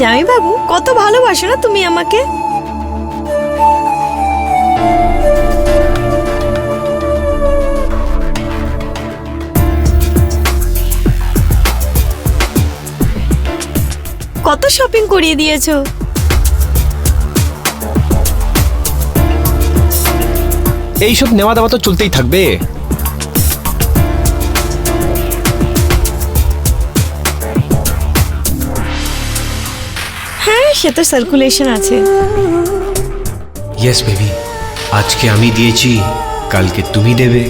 জামাই বাবু কত ভালোবাসো না তুমি আমাকে? কত শপিং করিয়ে দিয়েছ? এইসব নেওয়া দেওয়া তো চলতেই থাকবে। সে তো সার্কুলেশন আছে। ইয়েস বেবি আজকে আমি দিয়েছি কালকে তুমি দেবে।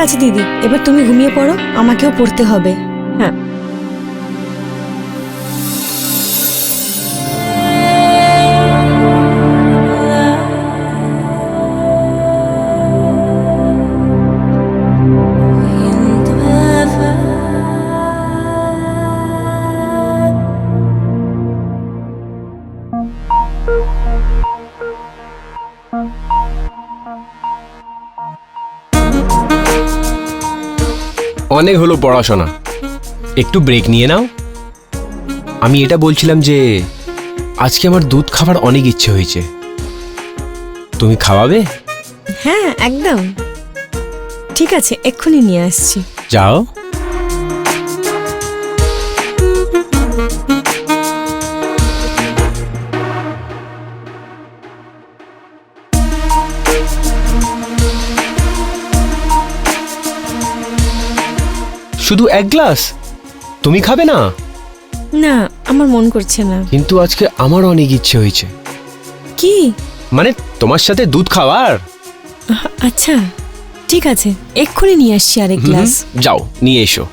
আছে দিদি। এবার তুমি ঘুমিয়ে পড়ো আমাকেও পড়তে হবে। হ্যাঁ। অনেক হলো পড়াশোনা। একটু ব্রেক নিয়ে নাও। আমি এটা বলছিলাম যে আজকে আমার দুধ খাবার অনেক ইচ্ছে হয়েছে। তুমি খাওয়াবে? হ্যাঁ একদম। ঠিক আছে এক্ষুনি নিয়ে আসছি। যাও। শুধু এক গ্লাস? তুমি খাবে না? না আমার মন করছে না। কিন্তু আজকে আমার অনেক ইচ্ছে হয়েছে। কি? মানে তোমার সাথে দুধ খাওয়ার? আচ্ছা ঠিক আছে। এক্ষুনি নিয়ে আসছি আরেক গ্লাস। যাও নিয়ে এসো।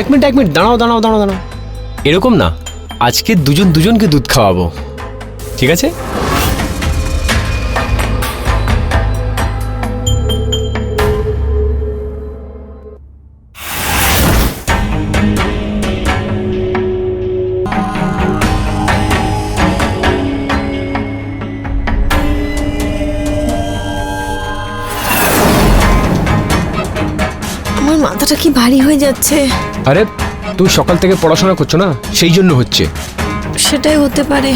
এক মিনিট এক মিনিট, দাঁড়াও দাঁড়াও দাঁড়াও দাঁড়াও। এরকম না, আজকে দুজন দুজনকে দুধ খাওয়াবো, ঠিক আছে? মাথাটা কি ভারী হয়ে যাচ্ছে? আরে তুমি সকাল থেকে পড়াশোনা করছ না? সেই জন্য হচ্ছে। সেটাই হতে পারে।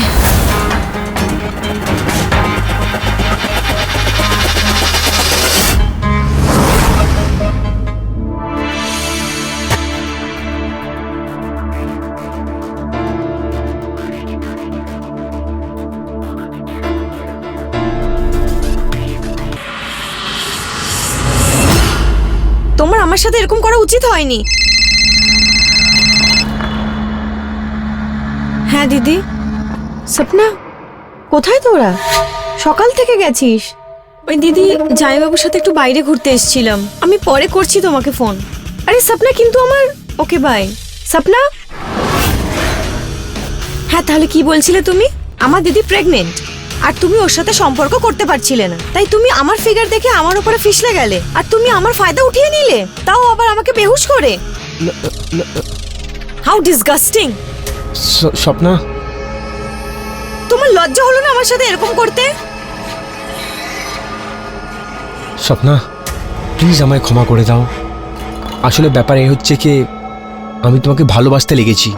তোমার আমার সাথে এরকম করা উচিত হয়নি? হ্যাঁ দিদি? সপনা কোথায় তোরা? সকাল থেকে গেছিস। ওই দিদি জামাইবাবুর সাথে একটু বাইরে ঘুরতে এসেছিলাম। আমি পরে করছি তোমাকে ফোন। আরে সপনা কিন্তু আমার ওকে বাই সপনা হ্যাঁ তাহলে কি বলছিলে তুমি? আমার দিদি প্রেগনেন্ট আর তুমি ওর সাথে সম্পর্ক করতে পারছিলে না। তাই তুমি আমার ফিগার দেখে আমার উপরে ফিসলে গেলে। আর তুমি আমার ফায়দা উঠিয়ে নিলে। তাও আবার আমাকে বেহুশ করে। How disgusting Swapna? তোমার লজ্জা হলো না আমার সাথে এরকম করতে? স্বপ্না প্লিজ আমায় ক্ষমা করে দাও। আসলে ব্যাপার এই হচ্ছে কি আমি তোমাকে ভালোবাসতে লেগেছি।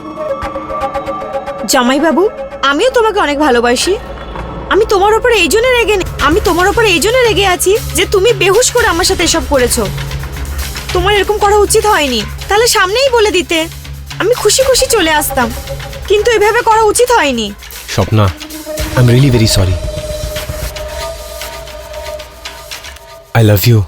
জামাই বাবু আমিও তোমাকে অনেক ভালোবাসি। আমি তোমার উপরে এই জন্য রেগে আমি তোমার উপরে এই জন্য রেগে আছি যে তুমি বেহুশ করে আমার সাথে এসব করেছ। তোমার এরকম করা উচিত হয়নি। তাহলে সামনেই বলে দিতে। আমি খুশি খুশি চলে আসতাম। কিন্তু এভাবে করা উচিত হয়নি। Swapna I am really very sorry I love you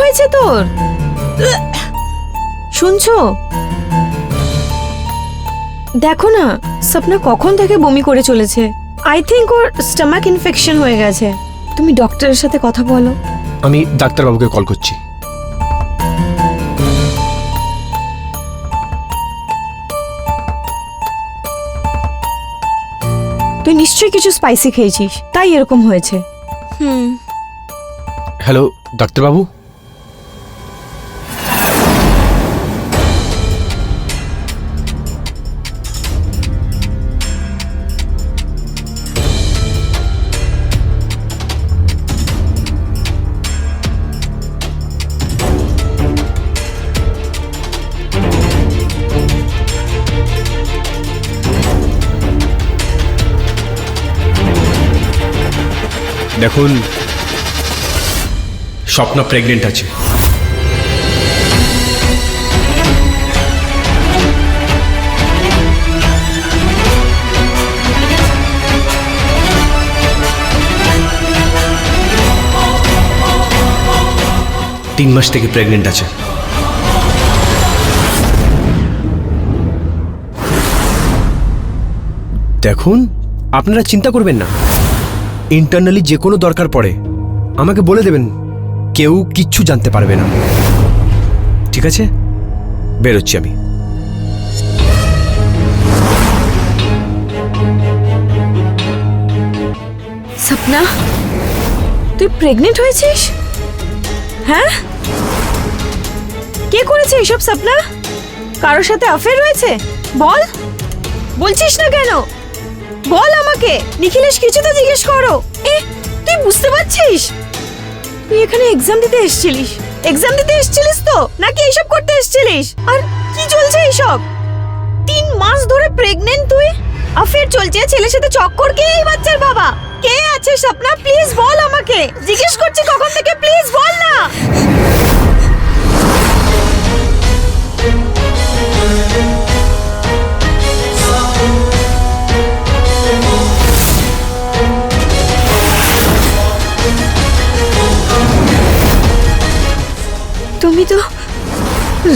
হয়েছে তোর? শুনছো? দেখো না স্বপ্না কখন থেকে বমি করে চলেছে। আই থিঙ্ক ওর স্টমাক ইনফেকশন হয়ে গেছে। তুমি ডক্টরের সাথে কথা বলো। আমি ডাক্তারবাবুকে কল করছি। তুই নিশ্চয়ই কিছু স্পাইসি খেয়েছিস তাই এরকম হয়েছে। হুম। হ্যালো ডাক্তারবাবু? দেখুন স্বপ্ন প্রেগনেন্ট আছে। তিন মাস থেকে প্রেগনেন্ট আছে। দেখুন আপনারা চিন্তা করবেন না। ইন্টারনালি যে কোনো দরকার পড়ে, আমাকে বলে দেবেন, কেউ কিচ্ছু জানতে পারবে না। ঠিক আছে? বেরোচ্ছি আমি। সপনা তুই প্রেগনেন্ট হয়েছিস? হ্যাঁ? কে করেছে এসব সপনা কারোর সাথে অ্যাফেয়ার রয়েছে বল। বলছিস না কেন? বল আমাকে। নিখিলেশ কিছু তো জিজ্ঞেস করো। এ তুই বুঝতে পারছিস? তুই এখানে এক্সাম দিতে এসেছিলিস। এক্সাম দিতে এসেছিলিস তো? নাকি এইসব করতে এসেছিলিস? আর কি চলছে এইসব? তিন মাস ধরে প্রেগনেন্ট তুই? অ্যাফেয়ার চলছে ছেলের সাথে চক্কর? কে এই বাচ্চার বাবা? কে আছে স্বপ্না? প্লিজ বল আমাকে। জিজ্ঞেস করছি কখন থেকে? প্লিজ বল না।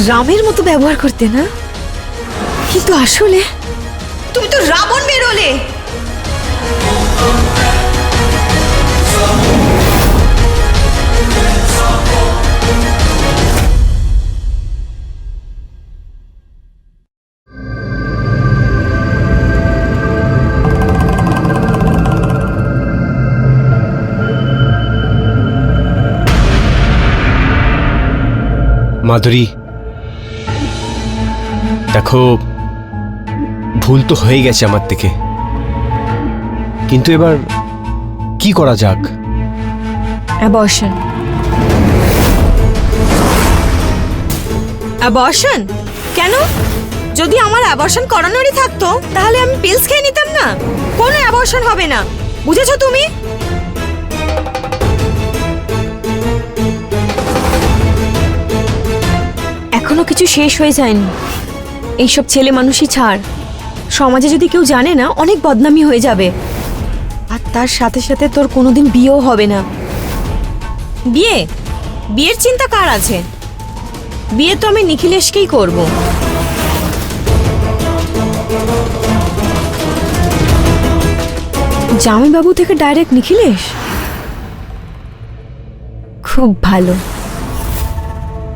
রামের মতো ব্যবহার করতে না? কিন্তু আসলে তুমি তো রাবণ বেরোলে। মাধুরী দেখো, ভুল তো হয়ে গেছে আমার থেকে। কিন্তু এবার কি করা যাক? অ্যাবর্শন অ্যাবর্শন কেন? যদি আমার অ্যাবর্শন করানোরই থাকতো, তাহলে আমি পিলস খেয়ে নিতাম না। কোনো অ্যাবর্শন হবে না। বুঝেছ তুমি? এখনও কিছু শেষ হয়ে যায়নি। এইসব ছেলে মানুষই ছাড়। সমাজে যদি কেউ জানে না, অনেক বদনামি হয়ে যাবে। আর তার সাথে সাথে তোর কোনোদিন বিয়েও হবে না। বিয়ে? বিয়ের চিন্তা কার আছে? বিয়ে তো আমি নিখিলেশকেই করব। জামাইবাবু থেকে ডাইরেক্ট নিখিলেশ? খুব ভালো।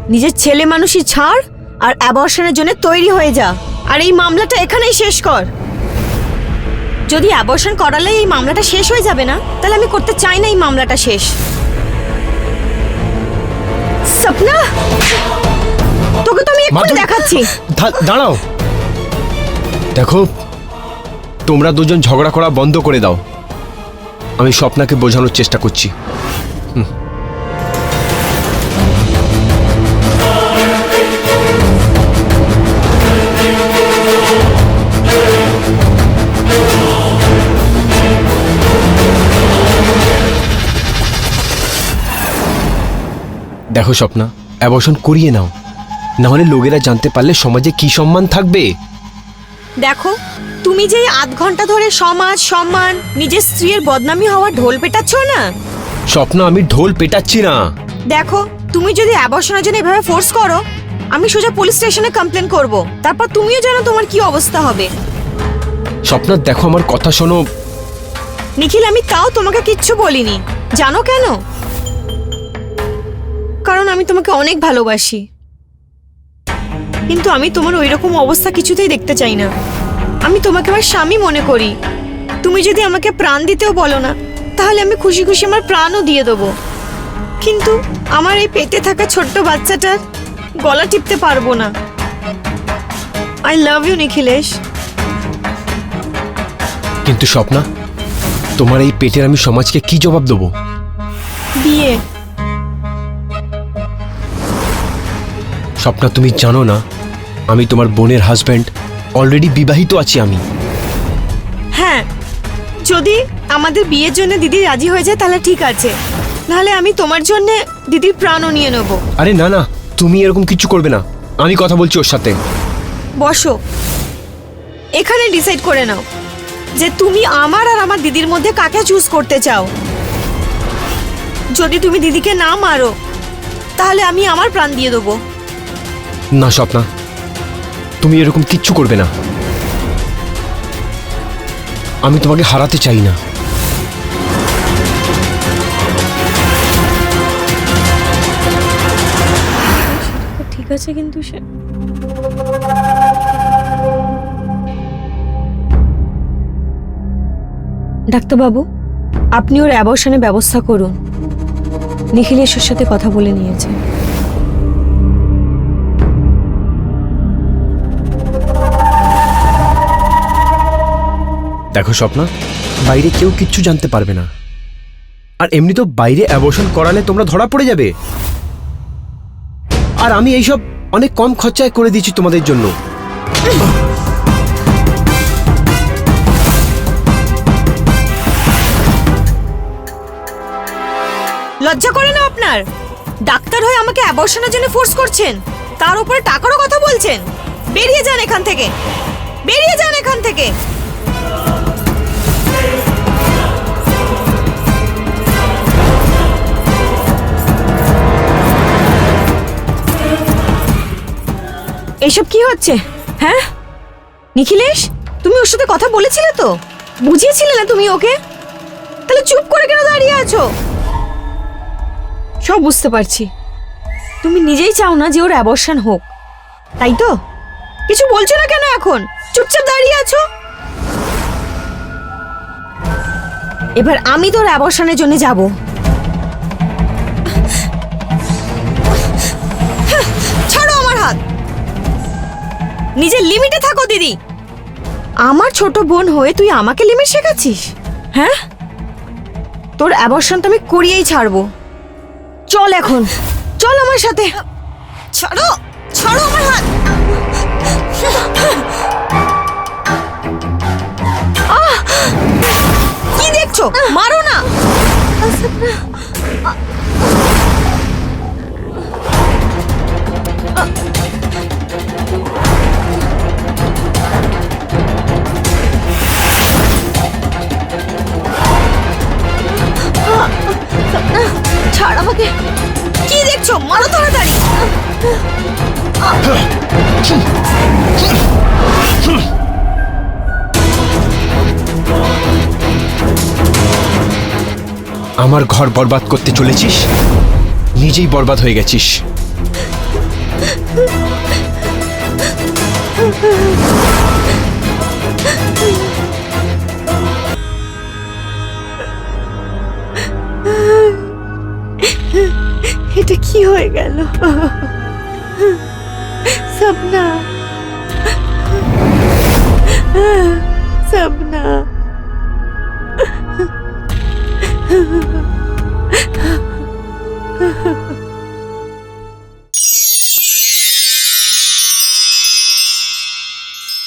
নিজের ছেলে মানুষই ছাড় আর অ্যাবর্শনের জন্য তৈরি হয়ে যা। আর এই মামলাটা এখানেই শেষ কর। যদি অ্যাবর্শন করালে এই মামলাটা শেষ হয়ে যাবে না তাহলে আমি করতে চাই না এই মামলাটা শেষ। সপনা তোকে তো আমি মাধুরী! দেখাচ্ছি। দাঁড়াও। দেখো তোমরা দুজন ঝগড়া করা বন্ধ করে দাও। আমি স্বপ্নাকে বোঝানোর চেষ্টা করছি। হুম। দেখো স্বপ্না অ্যাবর্শন করিয়ে নাও। নাহলে লোকেরা জানতে পারলে সমাজে কি সম্মান থাকবে? দেখো তুমি যে আধ ঘণ্টা ধরে সমাজ সম্মান নিজের স্ত্রীর বদনামি হওয়া ঢোল পেটাচ্ছ না? স্বপ্ন আমি ঢোল পেটাচ্ছি না। দেখো তুমি যদি অ্যাবর্শনের জন্য এভাবে ফোর্স করো আমি সোজা পুলিশ স্টেশনে কমপ্লেন করব। তারপর তুমিও জানো তোমার কি অবস্থা হবে। স্বপ্ন দেখো আমার কথা শোনো। নিখিল আমি তাও তোমাকে কিচ্ছু বলিনি। জানো কেন? কারণ আমি তোমাকে অনেক ভালোবাসি। কিন্তু আমি তোমার ওই রকম অবস্থা কিছুতেই দেখতে চাই না। আমি তোমাকে আমার স্বামী মনে করি। তুমি যদি আমাকে প্রাণ দিতেও বলো না তাহলে আমি খুশি খুশি আমার প্রাণও দিয়ে দেবো। কিন্তু আমার এই পেটে থাকা ছোট্ট বাচ্চাটার গলা টিপতে পারব না। I love you Nikhilesh. কিন্তু স্বপ্না তোমার এই পেটের আমি সমাজকে কি জবাব দেবো? বিয়ে। স্বপ্না তুমি জানো না আমি তোমার বোনের হাজব্যান্ড অলরেডি বিবাহিত আছি আমি। হ্যাঁ যদি আমাদের বিয়ের জন্য দিদি রাজি হয়ে যায় তাহলে ঠিক আছে। নাহলে আমি তোমার জন্য দিদির প্রাণও নিয়ে নেব। আরে না না তুমি এরকম কিছু করবে না। আমি কথা বলছি ওর সাথে। বসো। এখানে ডিসাইড করে নাও যে তুমি আমার আর আমার দিদির মধ্যে কাকে চুজ করতে চাও। যদি তুমি দিদিকে না মারো তাহলে আমি আমার প্রাণ দিয়ে দেবো। না, স্বপ্না। তুমি এরকম কিচ্ছু করবে না। আমি তোমাকে হারাতে চাই না। ঠিক আছে কিন্তু সে ডাক্তারবাবু, আপনি ওর অ্যাবর্শনের ব্যবস্থা করুন। নিখিলেশের সাথে কথা বলে নিয়েছে। দেখো স্বপ্না, বাইরে কেউ কিচ্ছু জানতে পারবে না। আর এমনি তো বাইরে অ্যাবর্শন করালে তোমরা ধরা পড়ে যাবে। আর আমি এইসব অনেক কম খরচায় করে দিয়েছি তোমাদের জন্য। লজ্জা করে না আপনার? ডাক্তার হয়ে আমাকে অ্যাবর্শনের জন্য ফোর্স করছেন? তার উপরে টাকারও কথা বলছেন? বেরিয়ে যান এখান থেকে। বেরিয়ে যান এখান থেকে। এসব কি হচ্ছে? হ্যাঁ? নিখিলেশ, তুমি ওর সাথে কথা বলেছিলে তো? বুঝিয়েছিলে না তুমি ওকে? তাহলে চুপ করে কেন দাঁড়িয়ে আছো? সব বুঝতে পারছি। তুমি নিজেই চাও না যে ওর অ্যাবর্শন হোক। তাই তো? কিছু বলছো না কেন এখন? চুপচাপ দাঁড়িয়ে আছো? এবার আমি তোর অ্যাবর্শনের জন্য যাব। নিজের লিমিটে থাকো, দিদি। আমার ছোট বোন হয়ে তুই আমাকে লিমিট শেখাচ্ছিস? হ্যাঁ? তোর অ্যাবর্শন তো আমি করিয়েই ছাড়বো। চল এখন। চল আমার সাথে। ছাড়ো! ছাড়ো আমার হাত! কি দেখছ? মারো না! ছাড় আমার ঘর বরবাদ করতে চলেছিস? নিজেই বরবাদ হয়ে গেছিস। এটা কি হয়ে গেল? সপনা সপনা